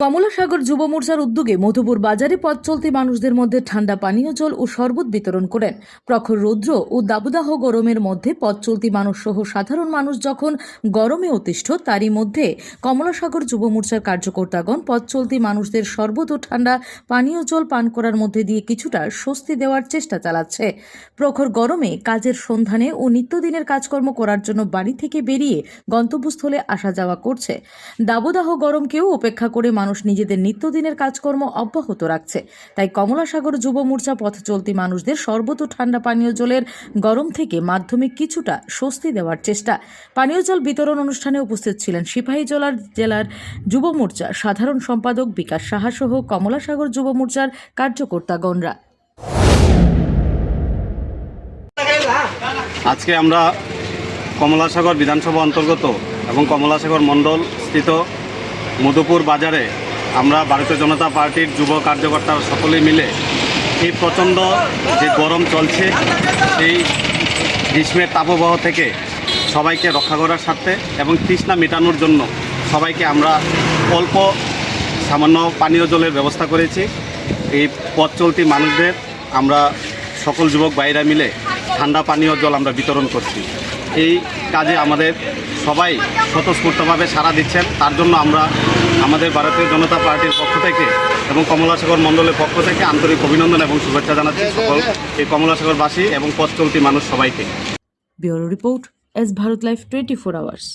কমলাসাগর যুব মোর্চার উদ্যোগে মধুপুর বাজারে পথ চলতি মানুষদের মধ্যে ঠান্ডা পানীয় জল ও শরবত বিতরণ করেন। প্রখর রৌদ্র ও দাবদাহ গরমের মধ্যে পথ চলতি মানুষ সহ সাধারণ মানুষ যখন গরমে অতিষ্ঠ, তারই মধ্যে কমলাসাগর যুব মোর্চার কার্যকর্তাগণ পথ চলতি মানুষদের শরবত ও ঠান্ডা পানীয় জল পান করার মধ্যে দিয়ে কিছুটা স্বস্তি দেওয়ার চেষ্টা চালাচ্ছে। প্রখর গরমে কাজের সন্ধানে ও নিত্যদিনের কাজকর্ম করার জন্য বাড়ি থেকে বেরিয়ে গন্তব্যস্থলে আসা যাওয়া করছে। দাবদাহ গরমকেও উপেক্ষা করে মানুষ নিজেদের নিত্যদিনের কাজকর্ম অব্যাহত রাখছে। তাই কমলাসাগর যুব মোর্চা পথ চলতি মানুষদের সর্বত ঠান্ডা পানীয় জলের গরম থেকে মাধ্যমিক কিছুটা স্বস্তি দেওয়ার চেষ্টা। পানীয় জল বিতরণ অনুষ্ঠানে উপস্থিত ছিলেন সিপাহী জেলার জেলার যুব মোর্চা সাধারণ সম্পাদক বিকাশ সাহা সহ কমলাসাগর যুব মোর্চার কার্যকর্তাগণরা আজকে আমরা কমলাসাগর বিধানসভা অন্তর্গত এবং কমলাসাগর মণ্ডল স্থিত মধুপুর বাজারে আমরা ভারতীয় জনতা পার্টির যুব কার্যকর্তারা সকলে মিলে এই প্রচণ্ড যে গরম চলছে, সেই গ্রীষ্মের তাপপ্রবাহ থেকে সবাইকে রক্ষা করার স্বার্থে এবং তৃষ্ণা মেটানোর জন্য সবাইকে আমরা অল্প সামান্য পানীয় জলের ব্যবস্থা করেছি। এই পথ চলতি মানুষদের আমরা সকল যুবক ভাইরা মিলে ঠান্ডা পানীয় জল আমরা বিতরণ করছি। এই কাজে আমাদের সবাই স্বতঃস্ফূর্তভাবে সাড়া দিচ্ছেন। তার জন্য আমরা আমাদের ভারতীয় জনতা পার্টির পক্ষ থেকে এবং কমলাসাগর মণ্ডলের পক্ষ থেকে আন্তরিক অভিনন্দন এবং শুভেচ্ছা জানাচ্ছি সকল এই কমলাসাগরবাসী এবং পথ চলতি মানুষ সবাইকে। Bureau report S Bharat life twenty four hours.